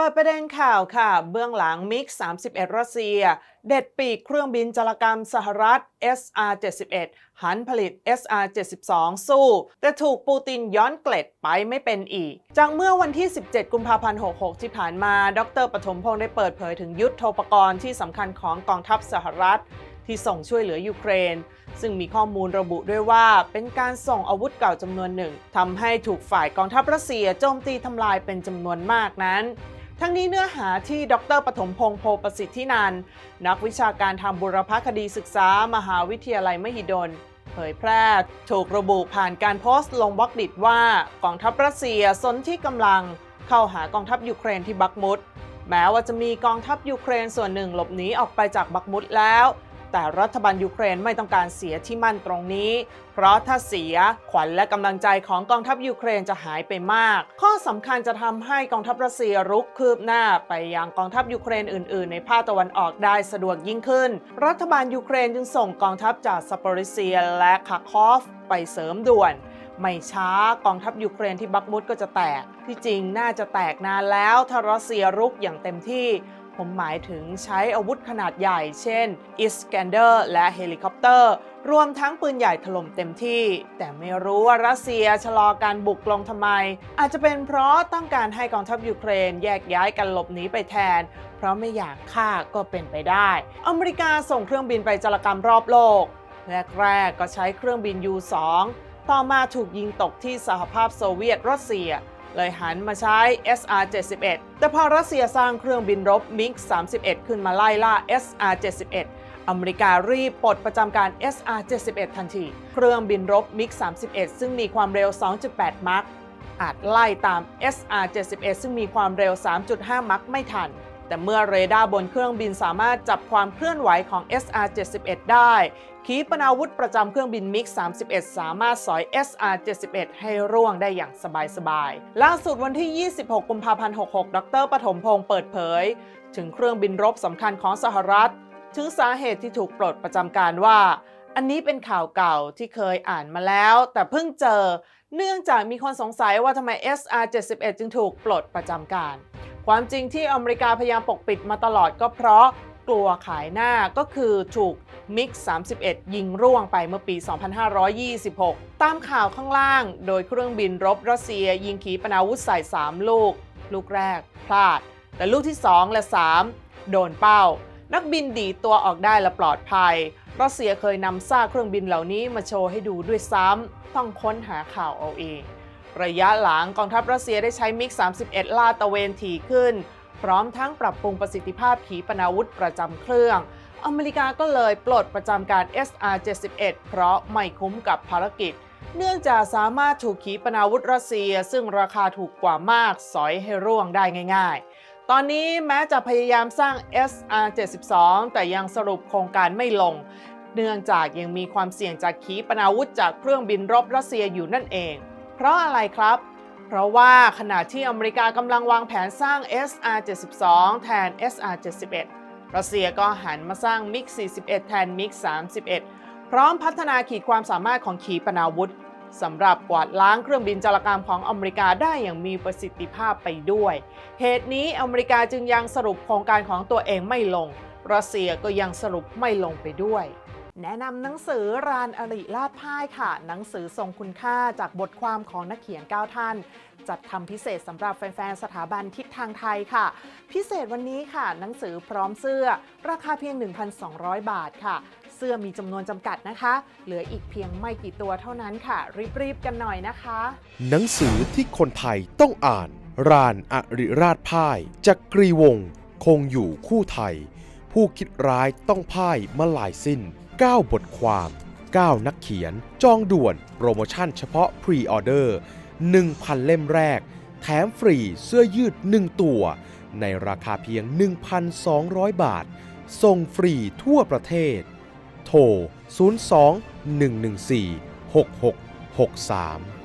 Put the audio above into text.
ปิดประเด็นข่าวค่ะ เบื้องหลังมิก 31 รัสเซีย เด็ดปีกเครื่องบินจารกรรมสหรัฐ SR-71 หันผลิต SR-72 สู้ แต่ถูกปูตินย้อนเกล็ดไปไม่เป็นอีก จากเมื่อวันที่ 17 กุมภาพันธ์ 66 ที่ผ่านมา ดรปฐมพงศ์ได้เปิดเผยถึงยุทธโธปกรณ์ที่สำคัญของกองทัพสหรัฐที่ส่งช่วยเหลือยูเครน ซึ่งมีข้อมูลระบุด้วยว่าเป็นการส่งอาวุธเก่าจำนวนหนึ่งทำให้ถูกฝ่ายกองทัพรัสเซียโจมตีทำลายเป็นจำนวนมากนั้น ทั้งนี้เนื้อหาที่ดรปฐมพงศ์โพประสิทธินันนักวิชาการทางบุรพคดีศึกษามหาวิทยาลัยมหิดล เผยแพร่ถูกระบุผ่านการโพสต์ลงบล็อกดิตว่ากองทัพรัสเซียสนที่กำลังเข้าหากองทัพยูเครนที่บักมุดแม้ว่าจะมีกองทัพยูเครนส่วนหนึ่งหลบหนีออกไปจากบักมุดแล้ว แต่รัฐบาลยูเครนไม่ต้องการเสียที่มั่นตรงนี้ เพราะถ้าเสียขวัญและกำลังใจของกองทัพยูเครนจะหายไปมาก ข้อสำคัญจะทำให้กองทัพรัสเซียรุกคืบหน้าไปยังกองทัพยูเครนอื่น ๆ ในภาคตะวันออกได้สะดวกยิ่งขึ้น รัฐบาลยูเครนจึงส่งกองทัพจากซาปอริเซียและคาคอฟไปเสริมด่วนไม่ช้ากองทัพยูเครนที่บักมุดก็จะแตก ที่จริงน่าจะแตกนานแล้วถ้ารัสเซียรุกอย่างเต็มที่ ผมหมายถึงใช้อาวุธขนาดใหญ่ เช่นอิสแกนเดอร์และเฮลิคอปเตอร์ รวมทั้งปืนใหญ่ถล่มเต็มที่ แต่ไม่รู้ว่ารัสเซียชะลอการบุกลงทำไม อาจจะเป็นเพราะต้องการให้กองทัพยูเครนแยกย้ายกันหลบหนีไปแทน เพราะไม่อยากฆ่าก็เป็นไปได้ อเมริกาส่งเครื่องบินไปจารกรรมรอบโลก แรกๆก็ใช้เครื่องบิน U-2 ต่อมาถูกยิงตกที่สหภาพโซเวียตรัสเซีย เลยหันมาใช้ SR-71 แต่พอรัสเซียสร้างเครื่องบินรบมิก31 ขึ้นมาไล่ล่า SR-71 อเมริการีบปลดประจำการ SR-71 ทันที เครื่องบินรบมิก31 ซึ่งมีความเร็ว 2.8 มัคอาจไล่ตาม SR-71 ซึ่งมีความเร็ว 3.5 มัคไม่ทัน แต่เมื่อเรดาร์บนเครื่องบินสามารถจับความเคลื่อนไหวของ SR-71 ได้ ขีปนาวุธประจำเครื่องบินมิก 31 สามารถสอย SR-71 ให้ร่วงได้อย่างสบายๆ ล่าสุดวันที่ 26 กุมภาพันธ์ 66 ดรปฐมพงศ์เปิดเผย ถึงเครื่องบินรบสำคัญของสหรัฐ ถึงสาเหตุที่ถูกปลดประจำการว่า อันนี้เป็นข่าวเก่าที่เคยอ่านมาแล้ว แต่เพิ่งเจอ เนื่องจากมีคนสงสัยว่าทำไม SR-71 จึงถูกปลดประจำการ ความจริงที่อเมริกาพยายามปกปิดมาตลอดก็เพราะกลัวขายหน้าก็คือถูกมิก 31 ยิงร่วงไปเมื่อปี 2526 ตามข่าวข้างล่าง โดยเครื่องบินรบรัสเซีย ยิงขีปนาวุธใส่ 3 ลูก ลูกแรกพลาด แต่ลูกที่ 2 และ 3 โดนเป้า นักบินดีตัวออกได้และปลอดภัย รัสเซียเคยนำซากเครื่องบินเหล่านี้มาโชว์ให้ดูด้วยซ้ำต้องค้นหาข่าวเอาเอง ระยะหลังกองทัพรัสเซียได้ใช้มิก 31 ลาดตะเวนถี่ขึ้น พร้อมทั้งปรับปรุงประสิทธิภาพขีปนาวุธประจำเครื่อง อเมริกาก็เลยปลดประจำการ SR-71 เพราะไม่คุ้มกับภารกิจ เนื่องจากสามารถถูกขีปนาวุธรัสเซีย ซึ่งราคาถูกกว่ามากสอยให้ร่วงได้ง่าย ๆ ตอนนี้แม้จะพยายามสร้าง SR-72 แต่ยังสรุปโครงการไม่ลง เนื่องจากยังมีความเสี่ยงจากขีปนาวุธจากเครื่องบินรบรัสเซียอยู่นั่นเอง เพราะอะไรครับ เพราะว่าขณะที่อเมริกากำลังวางแผนสร้าง SR-72 แทน SR-71 รัสเซียก็หันมาสร้างมิก41 แทนมิก31 พร้อมพัฒนาขีดความสามารถของขีปนาวุธสำหรับกวาดล้างเครื่องบินจารกรรมของอเมริกาได้อย่างมีประสิทธิภาพไปด้วย เหตุนี้อเมริกาจึงยังสรุปโครงการของตัวเองไม่ลง รัสเซียก็ยังสรุปไม่ลงไปด้วย แนะนำหนังสือรานอริลาดพ่ายค่ะ หนังสือทรงคุณค่าจากบทความของนักเขียน 9 ท่าน จัดทำพิเศษสำหรับแฟน ๆ สถาบันทิศทางไทยค่ะ พิเศษวันนี้ค่ะ หนังสือพร้อมเสื้อ ราคาเพียง 1,200 บาทค่ะ เสื้อมีจำนวนจำกัดนะคะ เหลืออีกเพียงไม่กี่ตัวเท่านั้นค่ะ รีบ ๆ กันหน่อยนะคะ หนังสือที่คนไทยต้องอ่าน รานอริราชพ่ายจักรีวงศ์คงอยู่คู่ไทย ผู้คิดร้ายต้องพ่ายมาหลายสิ้น 9 บทความ 9 นักเขียน จองด่วนโปรโมชั่นเฉพาะพรีออเดอร์ 1,000 เล่มแรก แถมฟรีเสื้อยืด 1 ตัว ในราคาเพียง 1,200 บาท ส่งฟรีทั่วประเทศ โทร 02 114 6663